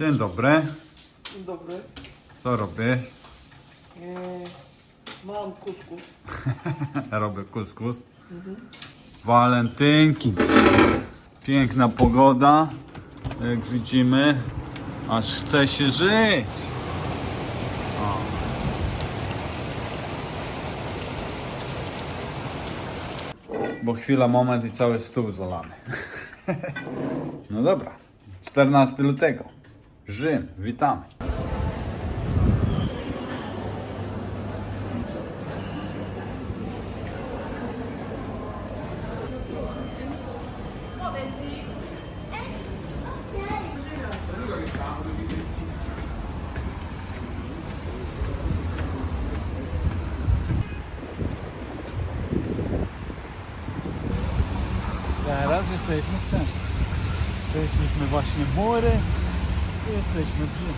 Dzień dobry. Dzień dobry. Co robisz? Eee, mam kuskus. Robię kuskus. Walentynki. Piękna pogoda. Jak widzimy, aż chce się żyć. O. Bo chwila, moment i cały stół zalany. No dobra. 14 lutego. Rzym. Witamy. Teraz jesteśmy w tym. Przeszliśmy właśnie mury i jesteśmy w Rzymie.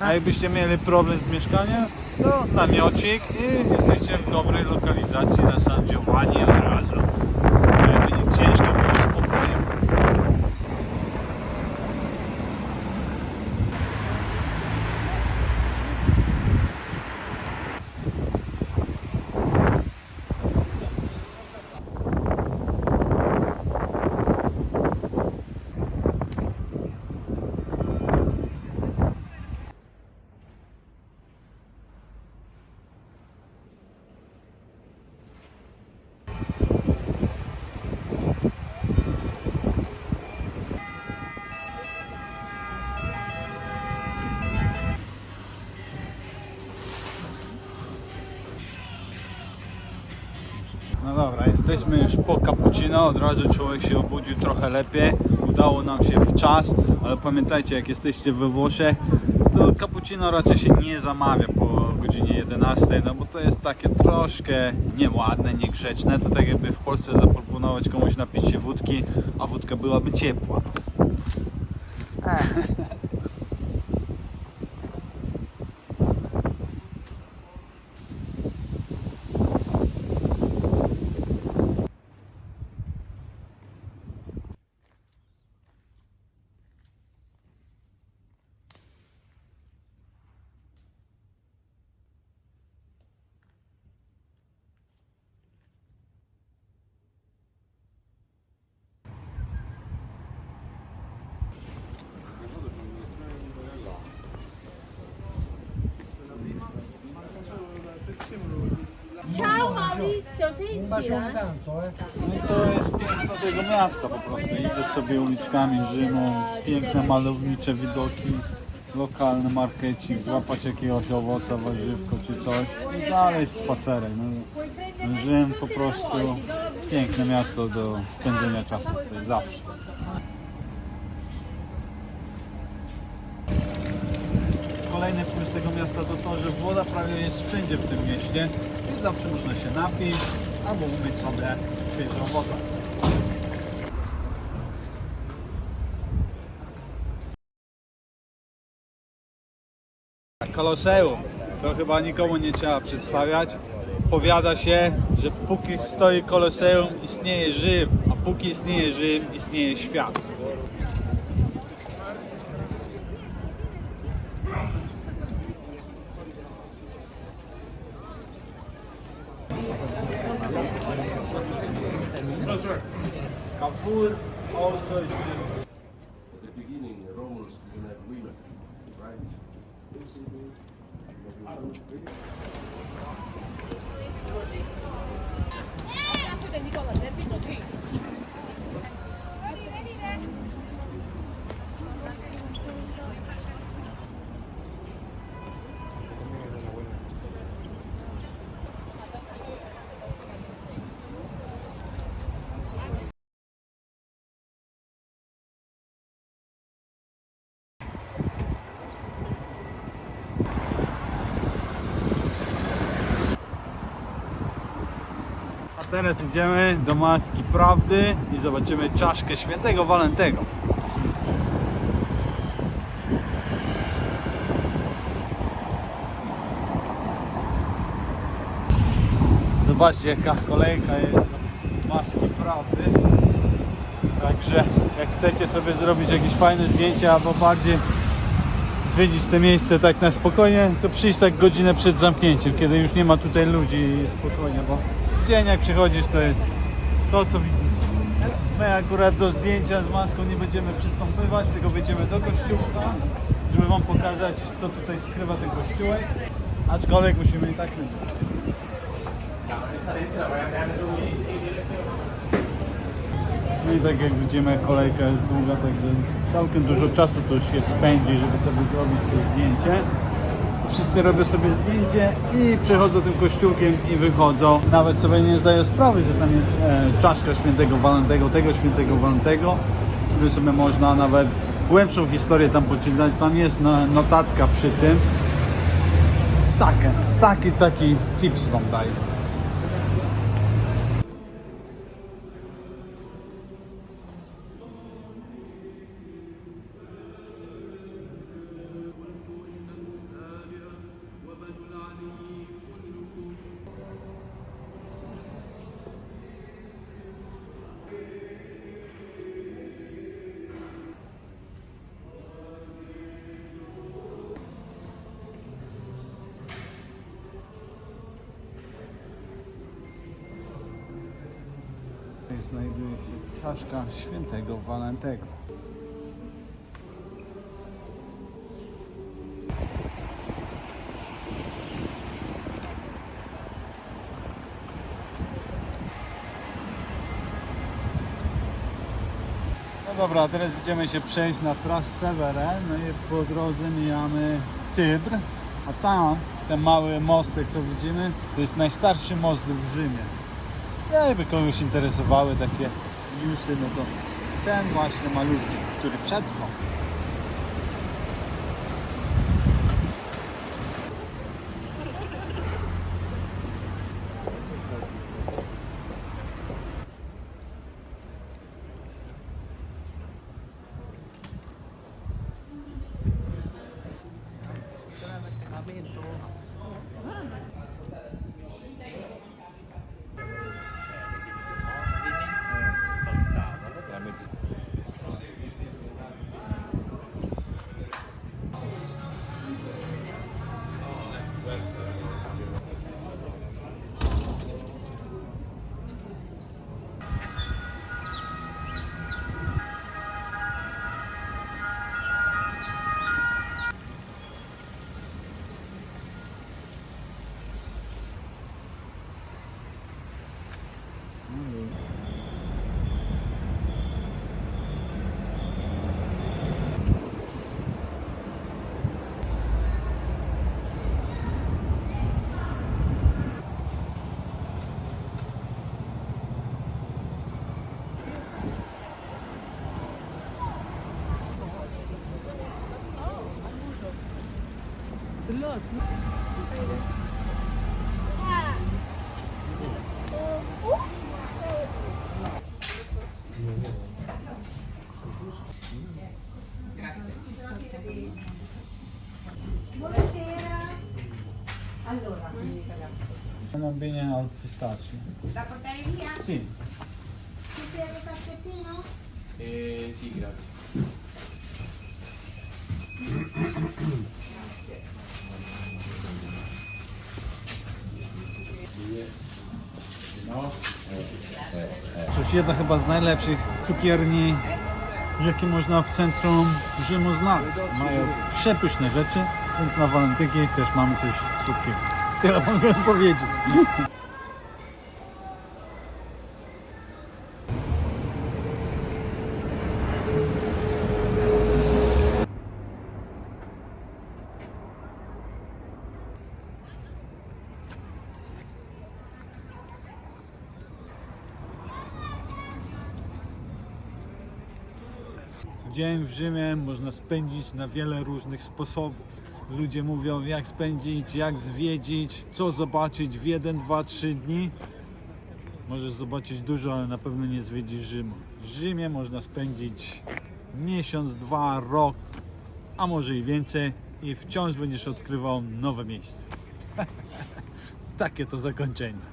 A jakbyście mieli problem z mieszkaniem, to namiocik i jesteście w dobrej lokalizacji na San Giovanni od razu. Będzie ciężko jesteśmy już po cappuccino, od razu człowiek się obudził trochę lepiej, udało nam się w czas, ale pamiętajcie, jak jesteście we Włoszech, to cappuccino raczej się nie zamawia po godzinie 11, no bo to jest takie troszkę nieładne, niegrzeczne, to tak jakby w Polsce zaproponować komuś napić się wódki, a wódka byłaby ciepła. Ciao Maurizio, senti eh? tanto, eh. No i to jest piękno tego miasta po prostu. Idę sobie uliczkami Rzymu, piękne malownicze widoki, lokalny markecik, złapać jakiegoś owoca, warzywko czy coś i dalej spacerem. No, Rzym po prostu piękne miasto do spędzenia czasu tutaj zawsze. Kolejny plus tego miasta to to, że woda prawie jest wszędzie w tym mieście i zawsze można się napić albo umyć sobie świeżą wodę. Koloseum. To chyba nikomu nie trzeba przedstawiać. Powiada się, że póki stoi Koloseum istnieje Rzym, a póki istnieje Rzym istnieje świat. Kafur also is At the beginning, Romans didn't have women, right? Teraz idziemy do Maski Prawdy i zobaczymy czaszkę świętego Walentego. Zobaczcie jaka kolejka jest do maski prawdy. Także jak chcecie sobie zrobić jakieś fajne zdjęcie albo bardziej zwiedzić te miejsce tak na spokojnie, to przyjść tak godzinę przed zamknięciem, kiedy już nie ma tutaj ludzi i spokojnie, bo dzień jak przychodzisz to jest to co widzisz. My akurat do zdjęcia z maską nie będziemy przystępować, tylko będziemy do kościółka, żeby wam pokazać co tutaj skrywa ten kościółek, aczkolwiek musimy i tak myć. No i tak jak widzimy kolejka jest długa, także całkiem dużo czasu to się spędzi, żeby sobie zrobić to zdjęcie. Wszyscy robią sobie zdjęcie i przechodzą tym kościółkiem i wychodzą. Nawet sobie nie zdają sprawy, że tam jest e, czaszka świętego Walentego, tego świętego Walentego, który sobie można nawet głębszą historię tam poczytać. Tam jest no, notatka przy tym. Takie, taki, taki tips wam daję. Się czaszka świętego Walentego. No dobra, teraz idziemy się przejść na Tras Severe, no i po drodze mijamy Tybr, a tam ten mały mostek, co widzimy, to jest najstarszy most w Rzymie. Jakby kogoś interesowały takie newsy, no to ten właśnie malutki, który przetrwał. Non bene al pistacchio. La portare via? Sì. Ti serve il tacchettino? Eh, sì, grazie. Jedna chyba z najlepszych cukierni, jakie można w centrum Rzymu znaleźć. Mają przepyszne rzeczy, więc na walentynki też mamy coś słodkiego. Tyle mogę powiedzieć. Dzień w Rzymie można spędzić na wiele różnych sposobów. Ludzie mówią, jak spędzić, jak zwiedzić, co zobaczyć w 1, 2, 3 dni. Możesz zobaczyć dużo, ale na pewno nie zwiedzisz Rzymu. W Rzymie można spędzić miesiąc, dwa, rok, a może i więcej i wciąż będziesz odkrywał nowe miejsca. Takie to zakończenie.